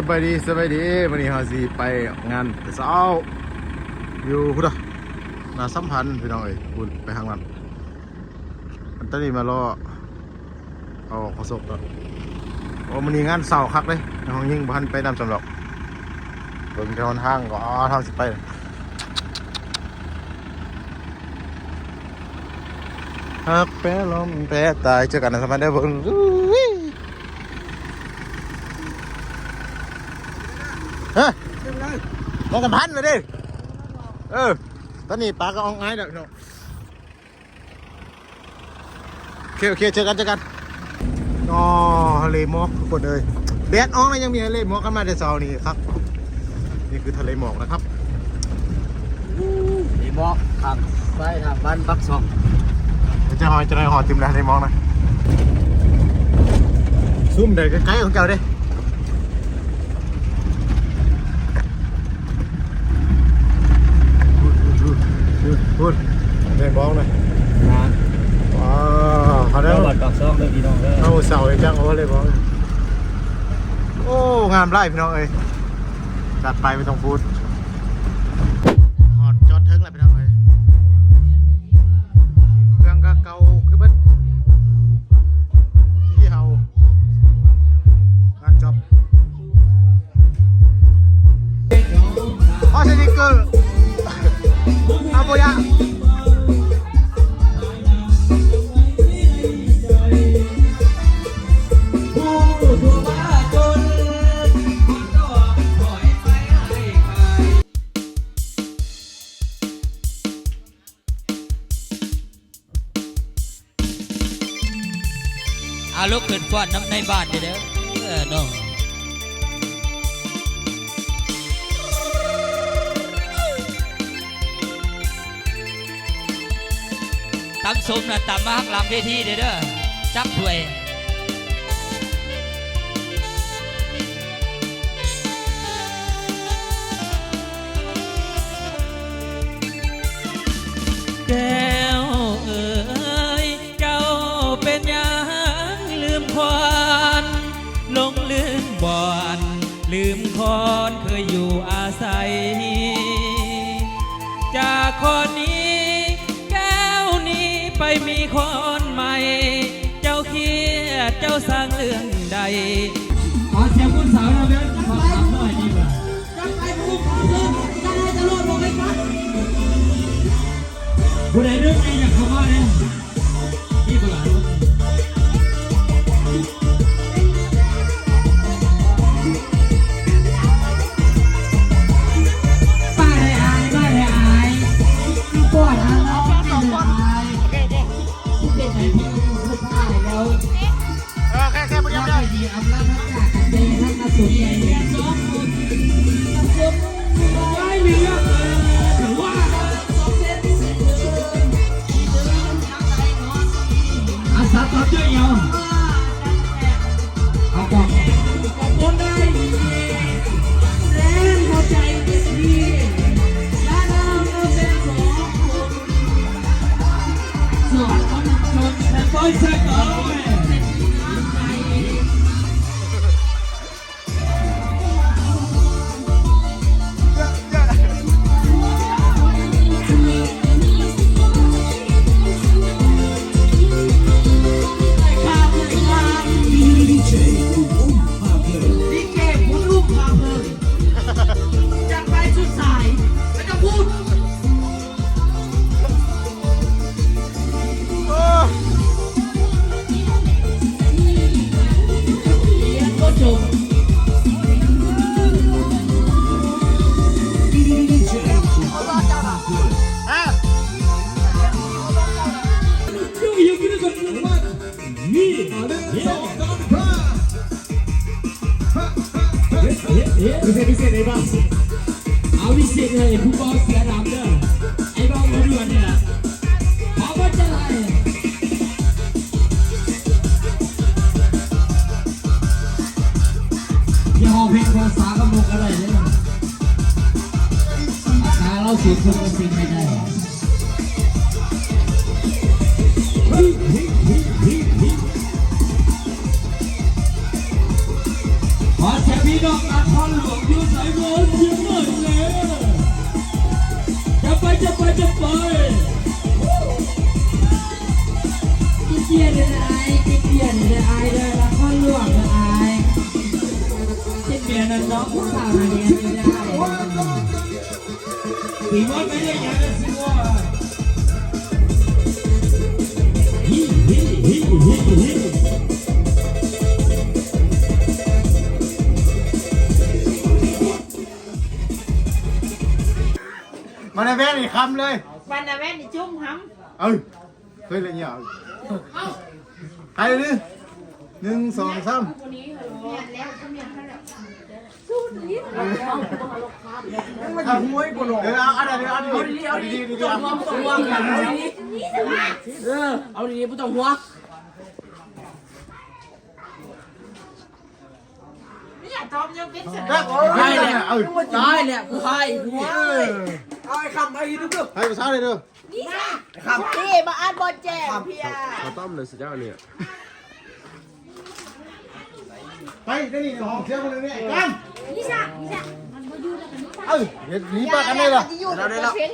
สบายดีสบายดีวันนี้ฮาสิไปงานแต่เช้าอยู่พุทธนาสัมพันธ์พี่น้องเอ้ยพูดไปทางนั้นอันตอนนี้มารอเอาขอศพแล้วโอ้มันนี้งานเสาร์คักเลยนห้องยิ่งพันไปนำสำหรับเบิ่งแถวทางก็อ๋อทางสิไปฮักแปรลมแปรตายเจอกันนะสมัยเด้อเบิ่งอุ้ย ฮะ มองกันพันเลยดิ เออ ตอนนี้ปลาก็อองไอ้แล้วเนาะโอเคโอเคเจอกันเจอกันอ๋อทะเลหมอกทุกคนเลยแดดออกแล้วยังมีทะเลหมอกกันมาแต่เช้านี่ครับ นี่คือทะเลหมอกนะครับดีบอกทางไปทางบ้านปักซองเดี๋ยวจะหอยจะได้หอติมแล้วทะเลหมอกนะซุ่มเด็กใกล้ๆของเจ้าเด้พูดพูดพูดพูดทะเลหมอกนะ นะ ว้าวเขาได้ แล้วบ้านปักซอง เด้อพี่น้องเอเอาเสาไอ้จังโอ้เลยบอกโอ้ งามไร่พี่น้องเอ้ยจัดไปไม่ต้องพูด ลุกขึ้นฟาดน้ำในบ้านเด้อเออน้องตำสมนะตำมาหักหลังเวทีเด้อจับถ้วย อนเคยอยู่อาศัย จากคนนี้แก้วนี้ไปมีคนใหม่ เจ้าเครียดเจ้าสร้างเรื่องใด ขอเสียงคุณสาวนะเบนขอถามหน่อยดีกว่าจับไปผู้ขอเพิ่มจะได้จะรอดลงไหมครับผู้ใดนึกในอยากเข้ามาเนี่ อาสาตอบเยยอะเอากล่องขบคุณได้แรงเข้าใจดีและน้องก็เป็นสองคนสอนคนชนแต่ต้อยเซ็กเออ พิเศษพิเศษไอ้บ้าเอาพิเศษเลยผู้บอลเสียดำเด้อไอ้บ้ามาด่วนเนี่ยขอว่จะไรยี่ห้อเพลงภาษากำมุกอะไรเลยถ้าเราสูดคนก็สิ่งไม่ได้ พี่น้องนครหลวงอยู่สายโมนเชียงใหม่เลยจะไปจะไปจะไปที่เกียร์เดินไอ้ที่เกียร์เดินไอ้เดินละครหลวงเดินไอ้ที่เกียร์นั่นน้องผู้สาวเรียนไม่ได้สีมดไม่ได้ยังนสิว่ มาในแม่นี่คำเลย วันนั้นแม่นี่จุ่มห้เออเฮ้ยอะไรเงี้ยใครดิหนึ่งสองสามทำมวยกูหลงเออเอาอันนี้เอาดีๆเอาดีๆดีๆเอาำตัวกันเออเอาดีๆผู้ต้องหัวได้เลยเออได้แหละผู้ให้หั วให้ภาษาเลยเด้อนี่มาอ่านบอลแจกพี่อาไปได้นี่ห้องเสียงคนนึงเนี่ยกันนี่จ้ะนี่จ้ะเออเห็นหนีป้ากันได้เหรออยู่ในเพลง